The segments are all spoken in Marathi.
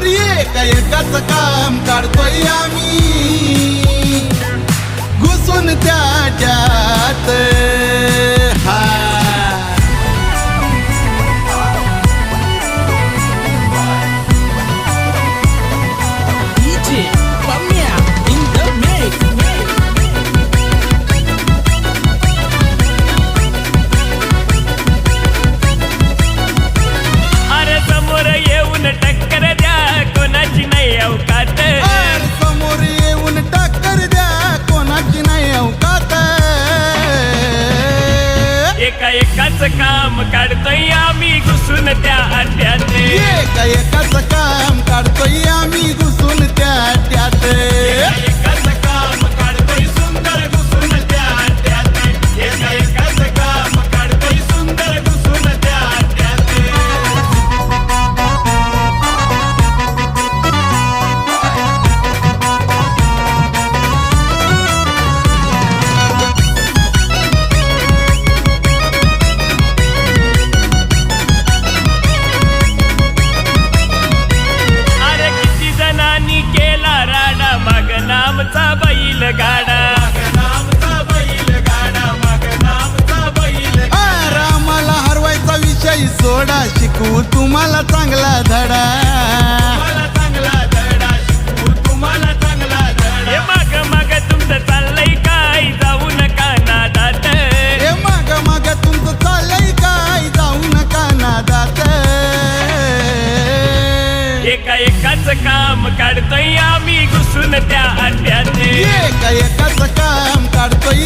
अरे एक एकाच काम काढतोय आम्ही. घुसून त्याच्यात एका एकाच काम काढतोय आम्ही घुसून त्या अड्ड्यात एका एकाच काम काढतोय आम्ही तुम्हाला चांगला धडा. तुम्हाला चांगला धडा. शिकवू तुम्हाला चांगला धडा. माग माग तुमचं चाललंय काय? जाऊ नका नादात. हे माग माग तुमचं चाललंय काय? जाऊ नका नादात. एका एकाच काम काढतोय आम्ही घुसून त्या अड्ड्यात एका एकाच काम काढतोय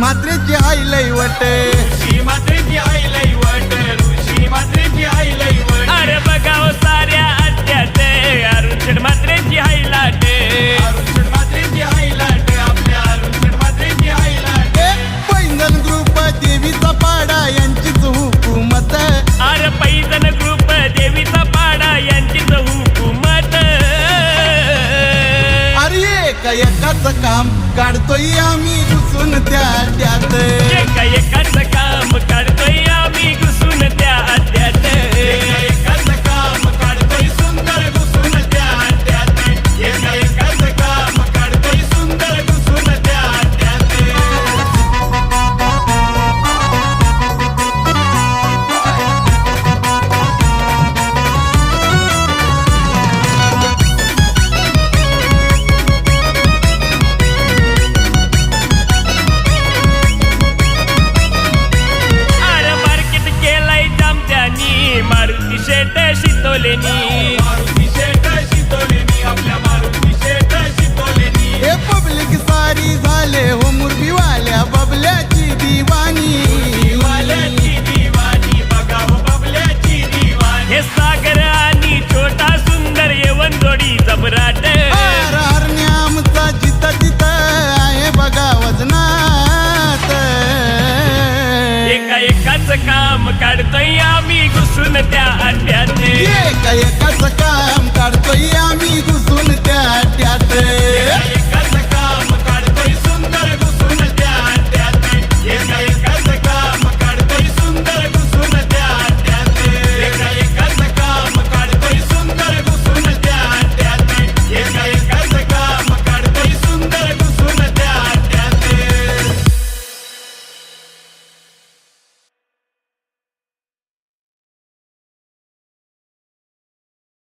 ऋषी मात्रेची आई लई वट ऋषी मात्रेची आई लई वट. अरे बघाव साऱ्या अरुण मात्रेची आई लाट. अरुण मात्रेची आई लाट आपल्या अरुण मात्रेची आई लाट. पैंजण ग्रुप देवीचा पाडा यांचीच हुकूमत. अरे ग्रुप देवीचा पाडा यांचीच हुकूमत. अरे एका एकाच काम काढतोय आम्ही घुसून त्या त्यात एका एकाच काम neguinho काम काढतोय आम्ही घुसून त्या आट्यात एकाच काम काढतोय आम्ही घुसून त्या आट्यात